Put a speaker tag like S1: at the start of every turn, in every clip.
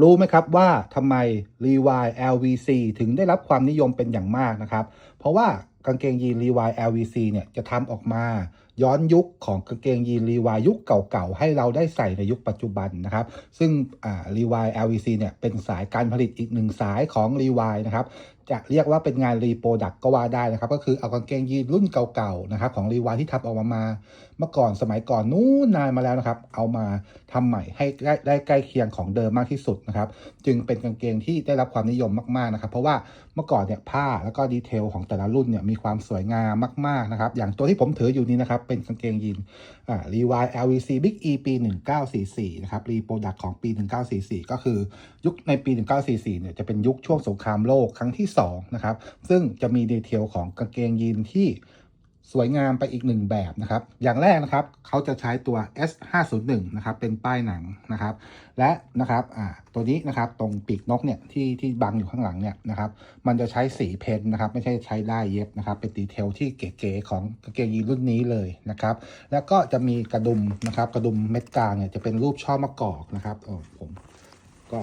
S1: รู้ไหมครับว่าทำไม Levi LVC ถึงได้รับความนิยมเป็นอย่างมากนะครับ เพราะว่ากางเกงยีน Levi LVC เนี่ยจะทำออกมาย้อนยุคของกางเกงยีน Levi ยุคเก่าๆ ให้เราได้ใส่ในยุคปัจจุบันนะครับ ซึ่ง Levi LVC เนี่ยเป็นสายการผลิตอีกหนึ่งสายของ Levi นะครับ จะเรียกว่าเป็นงานรีโปรดักก็ว่าได้นะครับ ก็คือเอากางเกงยีนรุ่นเก่าๆนะครับของรีวายที่ทำออกมามา เมื่อก่อนสมัยก่อนนู้นนานมาแล้วนะครับ เอามาทำใหม่ให้ได้ได้ใกล้เคียงของเดิมมากที่สุดนะครับ จึงเป็นกางเกงที่ได้รับความนิยมมากๆนะครับ เพราะว่าเมื่อก่อนเนี่ยผ้าแล้วก็ดีเทลของแต่ละรุ่นเนี่ยมีความสวยงามมากๆนะครับ อย่างตัวที่ผมถืออยู่นี้นะครับ เป็นกางเกงยีนอ่า Levi LVC Big E ปี 1944นะครับรีโปรดักของปี 1944 ก็คือยุคในปี 1944เนี่ยจะเป็นยุคช่วงสงครามโลกครั้งที่2นะครับ ซึ่งจะมีดีเทลของกางเกงยีนที่สวยงามไปอีกหนึ่งแบบนะครับ อย่างแรกนะครับเขาจะใช้ตัว S501 นะครับ เป็นป้ายหนังนะครับ และนะครับอ่าตัวนี้นะครับตรงปีกนกเนี่ยที่ที่บังอยู่ข้างหลังเนี่ยนะครับ มันจะใช้สีเพนนะครับ ไม่ใช่ใช้ได้ายเย็บนะครับ เป็นดีเทลที่เก๋ๆของกางเกงยีนรุ่นนี้เลยนะครับ แล้วก็จะมีกระดุมนะครับ กระดุมเม็ดกลางเนี่ยจะเป็นรูปช่อมะกอกนะครับเออผมก็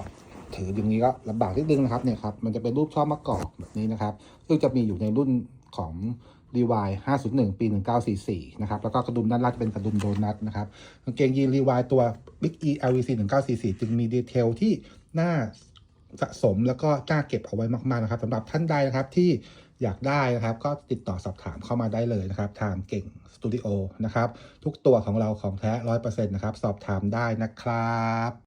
S1: ถืออย่างนี้ก็ลำบากนิดนึงนะครับเนี่ยครับมันจะเป็นรูปช่อมะกอกแบบนี้นะครับ ซึ่งจะมีอยู่ในรุ่นของ r e w i 501 ปี 1944 นะครับ แล้วก็กระดุมด้านล่างจะเป็นกระดุมโดนัทนะครับ กางเกงยีน r e w i ตัว Big E LVC 1944 จึงมีดีเทลที่น่าสะสมแล้วก็น่าเก็บเอาไว้มาก ๆ นะครับสำหรับท่านใดนะครับที่อยากได้นะครับ ก็ติดต่อสอบถามเข้ามาได้เลยนะครับ ทางเก่งสตูดิโอนะครับ ทุกตัวของเราของแท้ 100%นะครับ สอบถามได้นะครับ